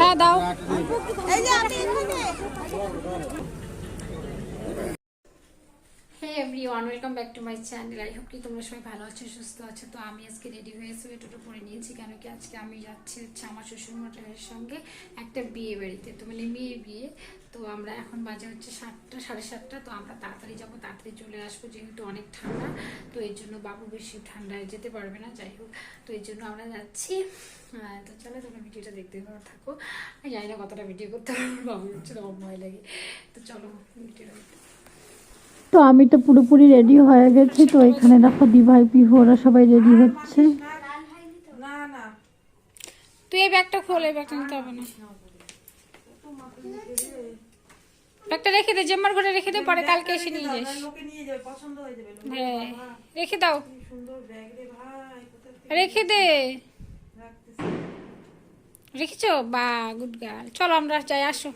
হ্যাঁ দাও। Hey everyone welcome back to my channel I hope কি তোমরা সবাই ভালো আছো, সুস্থ আছো। তো আমি আজকে রেডি হয়ে সোয়েটারটা পরে নিয়েছি, কেন কি আজকে আমি যাচ্ছি হচ্ছে আমার শ্বশুর মশাইয়ের সঙ্গে একটা বিয়ে বাড়িতে। তো মানে মেয়ের বিয়ে। তো আমরা এখন বাজে হচ্ছে সাতটা সাড়ে সাতটা তো আমরা তাড়াতাড়ি যাব তাড়াতাড়ি চলে আসব যেহেতু অনেক ঠান্ডা তো এর জন্য বাবু বেশি ঠান্ডায় যেতে পারবে না যাই হোক তো এর জন্য আমরা যাচ্ছি। তো চলো তোমরা ভিডিওটা দেখতে পারো থাকো। আমি জানি না কতটা ভিডিও করতে পারব বাবু হচ্ছে আমার ভয় লাগে। তো চলো ভিডিওটা তো আমি তো পুরোপুরি রেডি হয়ে গেছি তো এখানে দেখো দিভাই পিহু ওরা সবাই রেডি হচ্ছে। তুই এই ব্যাগটা খোল এই ব্যাগটা নিতে হবে না। ব্যাগটা রেখে দে জেম্মার ঘরে রেখে দে পরে কালকে এসে নিয়ে যাস। হ্যাঁ রেখে দাও। রেখে দে। রেখেছো? বা গুড গার্ল। চলো আমরা যাই আসো।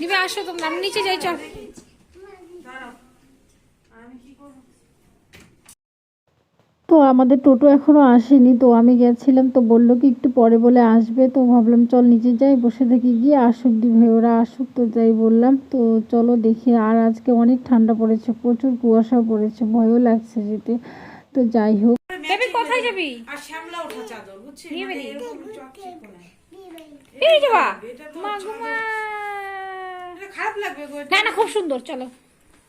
নিবে আসো তোমরা নিচে যাই চল তো আমাদের টোটো এখনও আসেনি তো আমি গেছিলাম তো বলল কি একটু পরে বলে আসবে তো ভাবলাম চল নিচে যাই বসে দেখি গিয়ে আসুক দিভাই ওরা আসুক তো যাই বললাম তো চলো দেখি আর আজকে অনেক ঠান্ডা পড়েছে প্রচুর কুয়াশাও পড়েছে ভয়ও লাগছে যেতে তো যাই হোক। বেবি কোথায় যাবি? আর শ্যামলা ওঠা চাদর বুঝছিস? নিয়ে মানে বেরিয়ে। এরকম চকচকে নয়। এই যাবা মা গো মা। খারাপ লাগবে না না খুব সুন্দর চলো।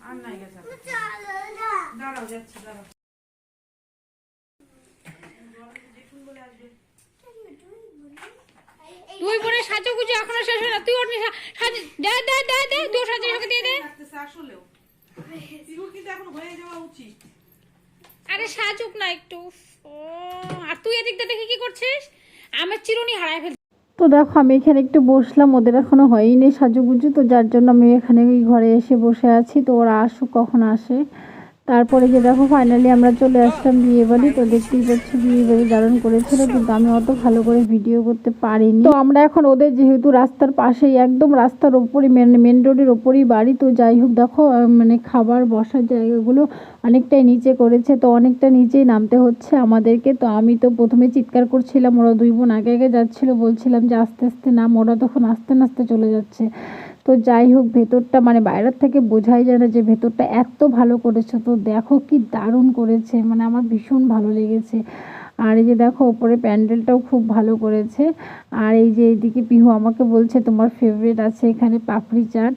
আর নাই গেছে দাঁড়াও যাচ্ছি দাঁড়াও। তুই সাজু গুজু এখনও শেষ হয় না। তুই ওর সাজু দে দে দে দে তুই সাজু ওকে দিয়ে দে। আরে সাজুক না একটু। আর তুই এদিকটা দেখে কি করছিস? আমার চিরুনি হারায় ফেল তো দেখো, আমি এখানে একটু বসলাম, ওদের এখনও হয়নি সাজুগুজু, তো যার জন্য আমি এখানে ঘরে এসে বসে আছি, তো ওরা আসুক, কখন আসে। তারপরে যে দেখো ফাইনালি আমরা চলে আসলাম বিয়ে বাড়ি তো দেখতেই পাচ্ছি বিয়ে বাড়ি দারুণ করেছিল, কিন্তু আমি অত ভালো করে ভিডিও করতে পারিনি। তো আমরা এখন ওদের যেহেতু রাস্তার পাশেই, একদম রাস্তার ওপরই মেন মেন রোডের ওপরই বাড়ি। তো যাই হোক, দেখো মানে খাবার বসার জায়গাগুলো অনেকটাই নিচে করেছে। তো অনেকটা নিচেই নামতে হচ্ছে আমাদেরকে। তো আমি তো প্রথমে চিৎকার করছিলাম, ওরা দুই বোন আগে আগে যাচ্ছিল। বলছিলাম যে, আস্তে আস্তে নাম। ওরা তখন আস্তে আস্তে চলে যাচ্ছে। তো যাই হোক, ভেতরটা মানে বাইরের থেকে বোঝাই যায় না যে ভেতরটা এত ভালো করেছে। তো দেখো কি দারুণ করেছে মানে আমার ভীষণ ভালো লেগেছে। আর এই যে দেখো, ওপরে প্যান্ডেলটাও খুব ভালো করেছে। আর এই যে এইদিকে পিহু আমাকে বলছে, তোমার ফেভারিট আছে এখানে পাপড়ি চাট।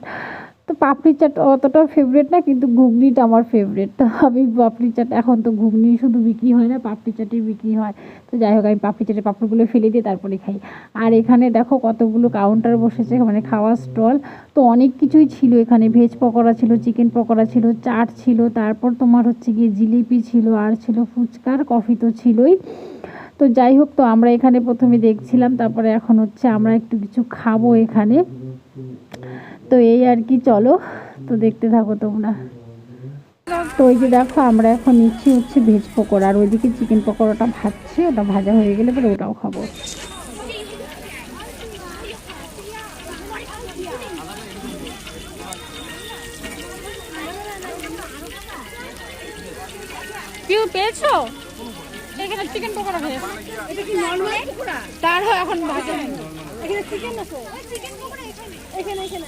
তো পাপড়ি চাট অতটাও ফেভারিট না, কিন্তু ঘুগনিটা আমার ফেভারিট তো আমি পাপড়ি চাট, এখন তো ঘুগনি শুধু বিক্রি হয় না, পাপড়ি চাটই বিক্রি হয়। তো যাই হোক, আমি পাপড়ি চাটের পাপড়গুলো ফেলে দিয়ে তারপরে খাই। আর এখানে দেখো কতগুলো কাউন্টার বসেছে মানে খাওয়ার স্টল তো অনেক কিছুই ছিল এখানে। ভেজ পকোড়া ছিল চিকেন পকোড়া ছিল, চাট ছিল, তারপর তোমার হচ্ছে গিয়ে জিলিপি ছিল, আর ছিল ফুচকার কফি তো ছিলই। তো যাই হোক, তো আমরা এখানে প্রথমে দেখছিলাম, তারপরে এখন হচ্ছে আমরা একটু কিছু খাব এখানে। তো এই আর কি চলো। তো দেখতে থাকো তোমরা। তো ওই যে দেখো আমরা এখন নিচ্ছি হচ্ছে ভেজ পকোড়া। আর ওইদিকে চিকেন পকোড়াটা ভাজছে ওটা ভাজা হয়ে গেলে পরে ওটাও খাব। পিউ পেয়েছ? এখানে চিকেন পকোড়া খেয়ে এটা কি নরমাল পকোড়া? তার হয় এখন ভাজা এখানে চিকেন আছে। চিকেন পকোড়া এখানে। এখানে এখানে।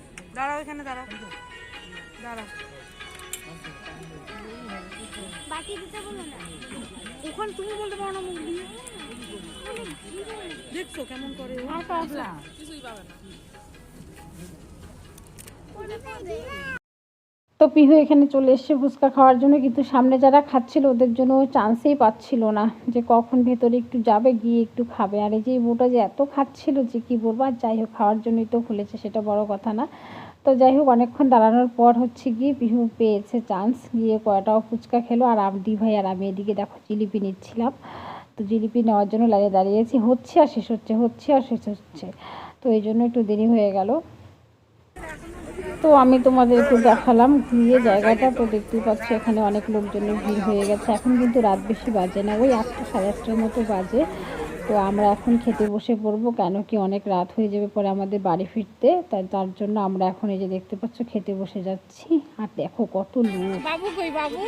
দাঁড়াও এখানে দাঁড়াও। দাঁড়াও। ওখানে তুমি বলতে পারো না মুখ দিয়ে। দেখছ কেমন করে তো পিহু এখানে চলে এসছে ফুচকা খাওয়ার জন্য, কিন্তু সামনে যারা খাচ্ছিল ওদের জন্য চান্সেই পাচ্ছিল না যে কখন ভেতরে একটু যাবে, গিয়ে একটু খাবে। আর এই যে বউটা যে এত খাচ্ছিল যে কি বলব, আর যাই হোক, খাওয়ার জন্যই তো খুলেছে সেটা বড় কথা না। তো যাই হোক, অনেকক্ষণ দাঁড়ানোর পর হচ্ছে গিয়ে পিহু পেয়েছে চান্স, গিয়ে কয়টাও ফুচকা খেলো। আর আমদি ভাই আর আমি এদিকে দেখো জিলিপি নিচ্ছিলাম। তো জিলিপি নেওয়ার জন্য লাইনে দাঁড়িয়েছি হচ্ছে আর শেষ হচ্ছে হচ্ছে আর শেষ হচ্ছে। তো এই জন্য একটু দেরি হয়ে গেল। তো আমি তোমাদেরকে দেখালাম ঘুরিয়ে জায়গাটা। তো দেখতেই পাচ্ছি এখানে অনেক লোকজনের ভিড় হয়ে গেছে। এখন কিন্তু রাত বেশি বাজে না, ওই আটটা সাড়ে আটটার মতো বাজে। তো আমরা এখন খেতে বসে পড়ব, কেন কি অনেক রাত হয়ে যাবে পরে আমাদের বাড়ি ফিরতে। তাই তার জন্য আমরা এখন এই যে দেখতে পাচ্ছ, খেতে বসে যাচ্ছি। আর দেখো কত লোক। বাবু বাবু?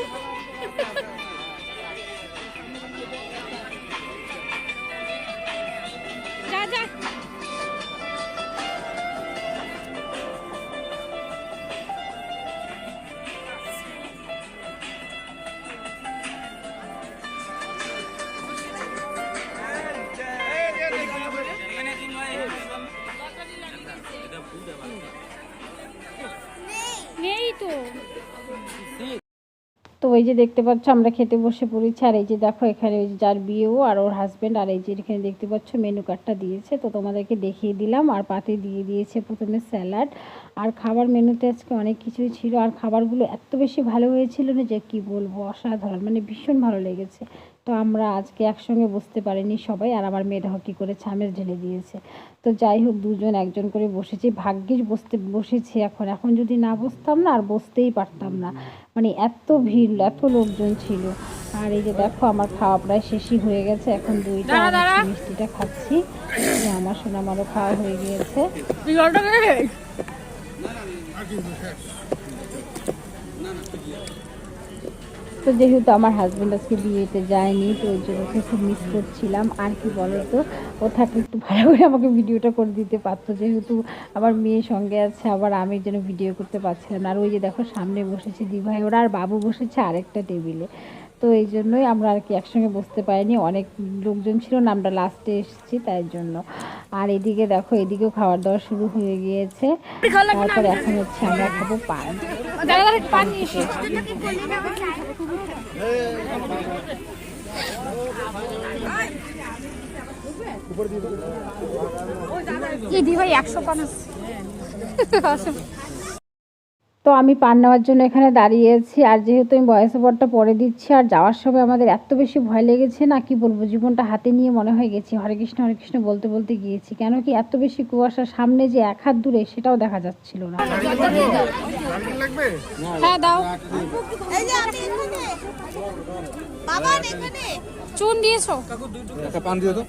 তো ওই যে দেখতে পাচ্ছ, আমরা খেতে বসে পড়েছি। আর এই যে দেখো, এখানে ওই যার বিয়েও আর ওর হাজব্যান্ড আর এই যে এখানে দেখতে পাচ্ছ মেনু কার্ডটা দিয়েছে। তো তোমাদেরকে দেখিয়ে দিলাম, আর পাতে দিয়ে দিয়েছে প্রথমে স্যালাড আর খাবার মেনুতে আজকে অনেক কিছুই ছিল, আর খাবারগুলো এত বেশি ভালো হয়েছিল না যে কি বলব, অসাধারণ মানে ভীষণ ভালো লেগেছে। তো আমরা আজকে একসঙ্গে বসতে পারিনি সবাই আর আমার মেয়েটা কি করে আমের ঢেলে দিয়েছে। তো যাই হোক দুজন একজন করে বসেছি। ভাগ্যিস বসতে বসেছি এখন। এখন যদি না বসতাম না আর বসতেই পারতাম না। মানে এত ভিড় এত লোকজন ছিল। আর এই যে দেখো আমার খাওয়া প্রায় শেষই হয়ে গেছে। এখন দুইটা মিষ্টিটা খাচ্ছি। আমার সোনামারও খাওয়া হয়ে গিয়েছে। তো যেহেতু আমার হাজব্যান্ড আজকে বিয়েতে যায়নি, তো ওই জন্য ওকে খুব মিস করছিলাম। আর কি বলো তো ও থাকলে একটু ভালো করে আমাকে ভিডিওটা করে দিতে পারতো। যেহেতু আমার মেয়ে সঙ্গে আছে, আবার আমি যেন ভিডিও করতে পারছিলাম আর ওই যে দেখো, সামনে বসেছে দিভাই ওরা আর বাবু বসেছে আরেকটা টেবিলে তো এই জন্যই আমরা আর কি একসঙ্গে বসতে পারিনি। অনেক লোকজন ছিল, না আমরা লাস্টে এসেছি, তাই জন্য। আর এদিকে দেখো, এদিকেও খাবার দাওয়া শুরু হয়ে গিয়েছে। তারপর এখন হচ্ছে আমরা খাব পান। দাদা দাদা কি দি ভাই একশো আছে তো আমি পান নেওয়ার জন্য এখানে দাঁড়িয়েছি। আর যেহেতু আমি বয়স ওভারটা পরে দিচ্ছি আর যাওয়ার সময় আমাদের এত বেশি ভয় লেগেছে না কি বলব জীবনটা হাতে নিয়ে মনে হয়ে গেছি। হরে কৃষ্ণ হরে কৃষ্ণ বলতে বলতে গিয়েছি। কেন কি এত বেশি কুয়াশা সামনে যে এক হাত দূরে সেটাও দেখা যাচ্ছিল না। হ্যাঁ দাও। এই যে আমি এখানে। বাবা এখানে। চুন দিয়েছ। পান দিও তো।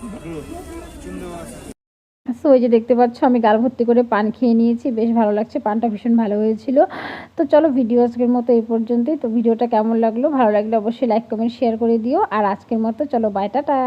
সো ওই যে দেখতে পাচ্ছ, আমি গাল ভর্তি করে পান খেয়ে নিয়েছি, বেশ ভালো লাগছে, পানটা ভীষণ ভালো হয়েছিল। তো চলো ভিডিও আজকের মতো এই পর্যন্তই। তো ভিডিওটা কেমন লাগল, ভালো লাগলে অবশ্যই লাইক কমেন্ট শেয়ার করে দিও। আর আজকের মতো চলো বাই টাটা।